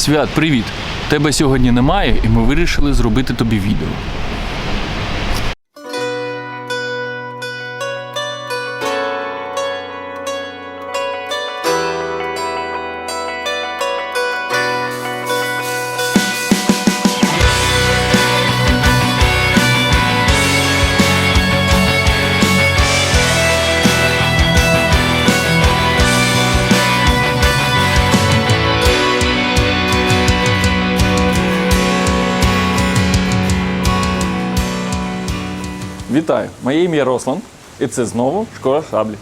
Свят, привіт! Тебе сьогодні немає, і ми вирішили зробити тобі відео. Вітаю! Моє ім'я Рослан, і це знову школа шаблі.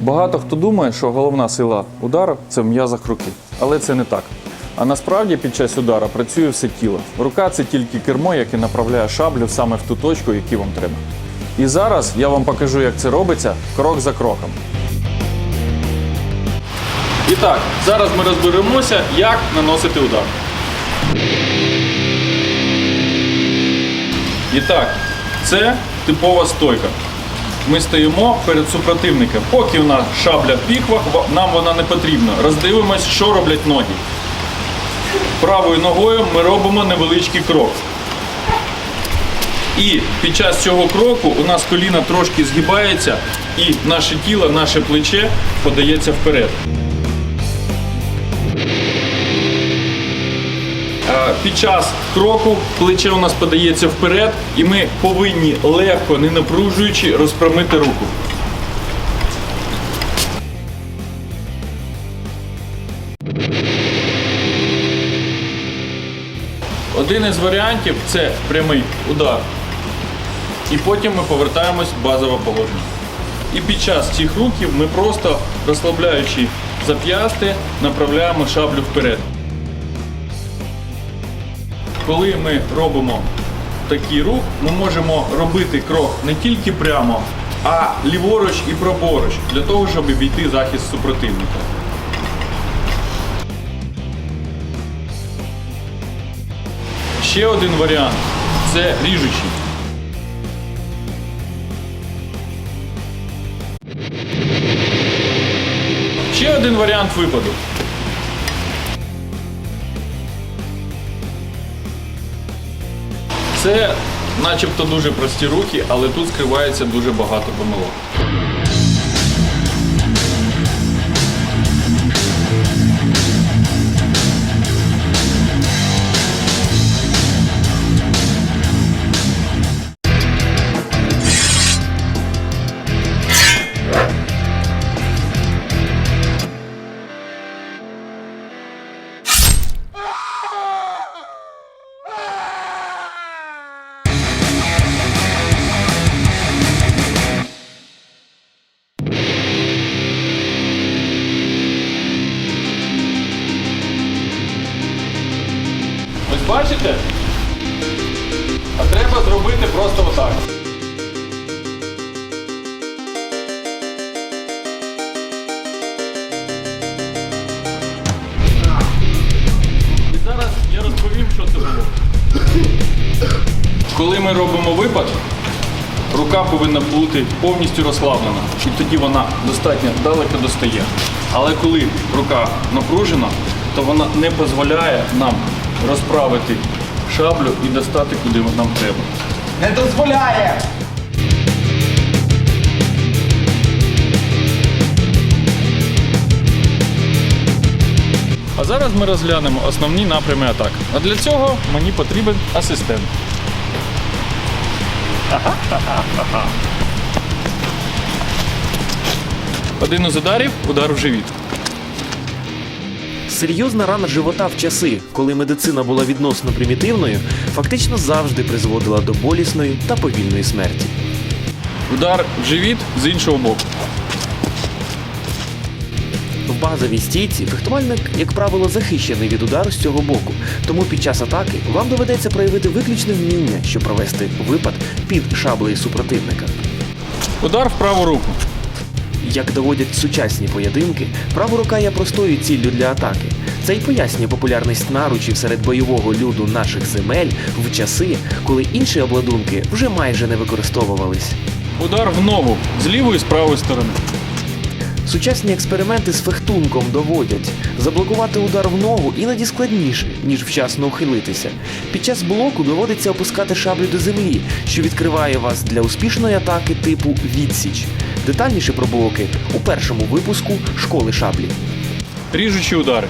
Багато хто думає, що головна сила удару це в м'язах руки. Але це не так. А насправді під час удара працює все тіло. Рука це тільки кермо, яке направляє шаблю саме в ту точку, яку вам треба. І зараз я вам покажу, як це робиться крок за кроком. І так, зараз ми розберемося, як наносити удар. І так, це типова стойка. Ми стоїмо перед супротивником. Поки у нас шабля в піхвах, нам вона не потрібна. Роздивимось, що роблять ноги. Правою ногою ми робимо невеличкий крок. І під час цього кроку у нас коліна трошки згибається, і наше тіло, наше плече подається вперед. Під час кроку плече у нас подається вперед, і ми повинні легко, не напружуючи, розпрямити руку. Один із варіантів це прямий удар. І потім ми повертаємось в базове положення. І під час цих рухів ми просто розслабляючи зап'ясти, направляємо шаблю вперед. Коли ми робимо такий рух, ми можемо робити крок не тільки прямо, а ліворуч і праворуч, для того, щоб обійти захист супротивника. Ще один варіант це ріжучий. Ще один варіант випаду. Це начебто дуже прості руки, але тут скривається дуже багато помилок. І зараз я розповім, що це було. Коли ми робимо випад, рука повинна бути повністю розслаблена, і тоді вона достатньо далеко достає. Але коли рука напружена, то вона не дозволяє нам розправити шаблю і достати, куди нам треба. Не дозволяє! А зараз ми розглянемо основні напрями атак. А для цього мені потрібен асистент. Один із ударів удар в живіт. Серйозна рана живота в часи, коли медицина була відносно примітивною, фактично завжди призводила до болісної та повільної смерті. Удар в живіт з іншого боку. В базовій стійці фехтувальник, як правило, захищений від удару з цього боку, тому під час атаки вам доведеться проявити виключне вміння, щоб провести випад під шаблею супротивника. Удар в праву руку. Як доводять сучасні поєдинки, права рука є простою ціллю для атаки. Це й пояснює популярність наручів серед бойового люду наших земель в часи, коли інші обладунки вже майже не використовувались. Удар в ногу з лівої з правої сторони. Сучасні експерименти з фехтунком доводять, заблокувати удар в ногу іноді складніше, ніж вчасно ухилитися. Під час блоку доводиться опускати шаблю до землі, що відкриває вас для успішної атаки типу відсіч. Детальніше про блоки у першому випуску школи шаблі. Ріжучі удари.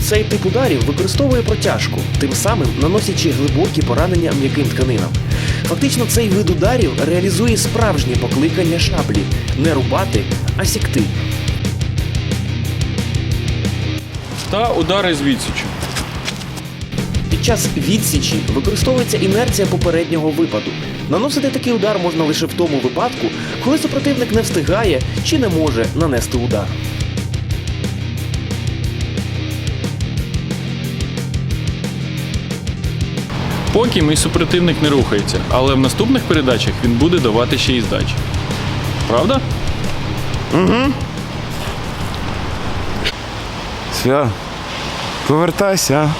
Цей тип ударів використовує протяжку, тим самим наносячи глибокі поранення м'яким тканинам. Фактично, цей вид ударів реалізує справжнє покликання шаблі не рубати, а сікти. Та удари з відсічю. Під час відсічі використовується інерція попереднього випаду. Наносити такий удар можна лише в тому випадку, коли супротивник не встигає чи не може нанести удар. Поки мій супротивник не рухається, але в наступних передачах він буде давати ще й здачі. Правда? Все. Повертайся.